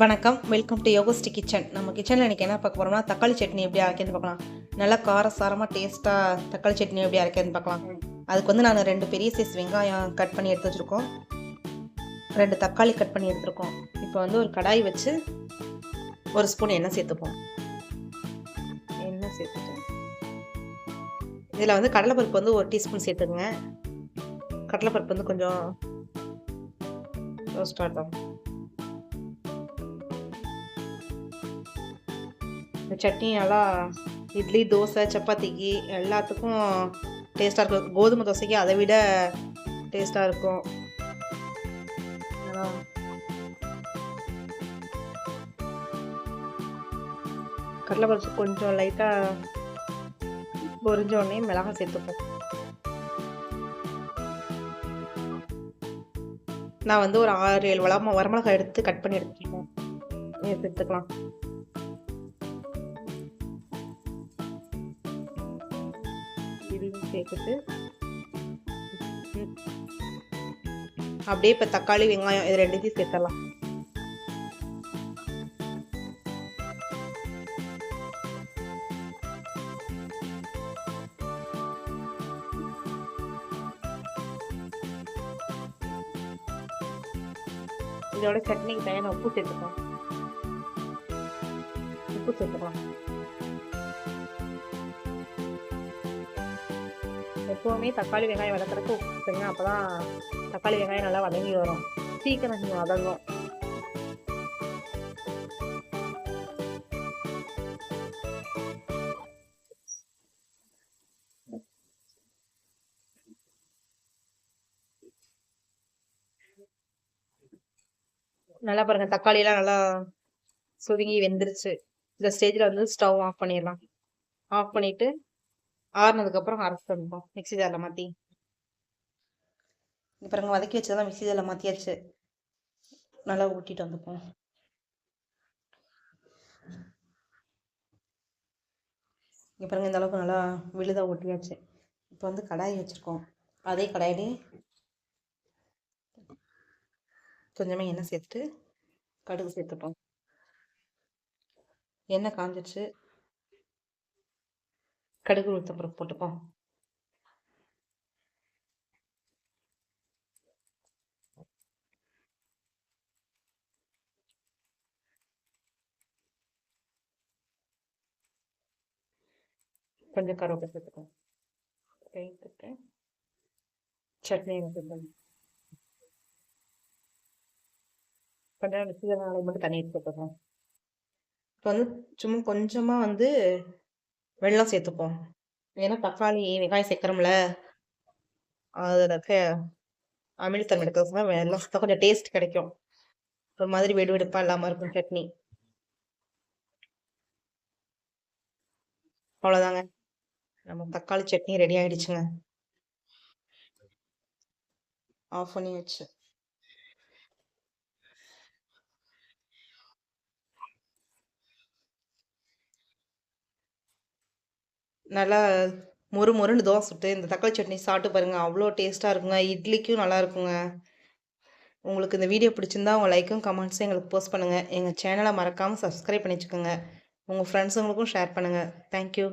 வணக்கம். Welcome to யோகஸ்டி kitchen நம்ம கிச்சனில் இன்றைக்கி என்ன பார்க்க போகிறோம்னா தக்காளி சட்னி எப்படி அரைக்கிறது பார்க்கலாம். நல்லா காரசாரமாக டேஸ்ட்டாக தக்காளி சட்னி எப்படி அரைக்கிறது பார்க்கலாம். அதுக்கு வந்து நான் ரெண்டு பெரிய சைஸ் வெங்காயம் கட் பண்ணி எடுத்து வச்சுருக்கோம். ரெண்டு தக்காளி கட் பண்ணி எடுத்துருக்கோம். இப்போ வந்து ஒரு கடாய் வச்சு ஒரு ஸ்பூன் எண்ணெய் சேர்த்துப்போம். எண்ணெய் சேர்த்துட்டு இதில் வந்து கடலைப்பருப்பு வந்து ஒரு டீஸ்பூன் சேர்த்துக்கோங்க. கடலைப்பருப்பு வந்து கொஞ்சம் ரோஸ்ட் ஆகட்டும் சட்னி நல்லா இட்லி தோசை சப்பாத்திக்கு எல்லாத்துக்கும் டேஸ்ட்டாக இருக்கும். கோதுமை தோசைக்கு அதை விட டேஸ்ட்டாக இருக்கும். கடலை பருப்பு கொஞ்சம் லைட்டாக பொரிஞ்ச உடனே மிளகாய் சேர்த்துப்போம் நான் வந்து ஒரு ஆறு ஏழு வளம வரமிளகாய் எடுத்து கட் பண்ணி எடுத்துருக்கேன் எடுத்துக்கலாம். சேர்த்துட்டு அப்படியே இப்போ தக்காளி வெங்காயம் இது ரெண்டுத்தையும் சேர்த்தலாம் இதோட சட்னிக்கு தேவையான உப்பு சேர்த்துக்கலாம். உப்பு சேர்த்துக்கலாம். எப்போவுமே தக்காளி வெங்காயம் வதக்கிறதுக்கு உப்பு சேர்த்துங்க அப்போ தான் தக்காளி வெங்காயம் நல்லா வதங்கி வரும். சீக்கிரம் நீங்கள் வதங்கும் நல்லா பாருங்க தக்காளியெல்லாம் நல்லா சுருங்கி வெந்துருச்சு. இந்த ஸ்டேஜில் வந்து ஸ்டவ் ஆஃப் பண்ணிடலாம். ஆஃப் பண்ணிவிட்டு ஆறுனதுக்கப்புறம் அரைச்சி வந்துப்போம் மிக்ஸி ஜாரில் மாற்றி இப்போ பாருங்க வதக்கி வச்சதெல்லாம் மிக்ஸி ஜாரில் மாற்றியாச்சு நல்லா ஊட்டிட்டு வந்துப்போம். இங்கே பாருங்க இந்த அளவுக்கு நல்லா விழுதாக ஊட்டியாச்சு. இப்போ வந்து கடாய் வச்சுருக்கோம். அதே கடாயிலே கொஞ்சமாக எண்ணெய் சேர்த்துட்டு கடுகு சேர்த்துப்போம். எண்ணெய் காஞ்சிடுச்சு கடுகு உளுத்தம் பருப்பு போட்டுப்போம். கொஞ்சம் கருவேப்பிலை சேர்த்துப்போம் சேர்த்துட்டு சட்னி வச்சுப்போம் கொஞ்சம் நாளைக்கு மட்டும் தண்ணி சேர்த்துப்போம் இப்போ வந்து சும்மா கொஞ்சமாக வந்து வெள்ளம் சேர்த்துப்போம். ஏன்னா தக்காளி வெங்காயம் சேர்க்குறோம்ல. அதில் இருக்க அமிலத்தன்மை எடுக்கிறதுக்கு வெள்ளம் சேர்த்தா கொஞ்சம் டேஸ்ட் கிடைக்கும். ஒரு மாதிரி வெடு வெடுப்பாக இல்லாமல் இருக்கும் சட்னி. அவ்வளோதாங்க நம்ம தக்காளி சட்னி ரெடி ஆயிடுச்சுங்க. ஆஃப் பண்ணி வச்சு. நல்லா மொறு மொறுன்னு தோசை சுட்டு இந்த தக்காளி சட்னி சாப்பிட்டு பாருங்கள் அவ்வளோ டேஸ்ட்டாக இருக்குங்க. இட்லிக்கும் நல்லா இருக்குங்க. உங்களுக்கு இந்த வீடியோ பிடிச்சிருந்தா உங்கள் லைக்கும் கமெண்ட்ஸும் எங்களுக்கு போஸ்ட் பண்ணுங்கள் எங்கள் சேனலை மறக்காமல் சப்ஸ்கிரைப் பண்ணி வச்சுக்கோங்க. உங்கள் ஃப்ரெண்ட்ஸுங்களுக்கும் ஷேர் பண்ணுங்கள் தேங்க்யூ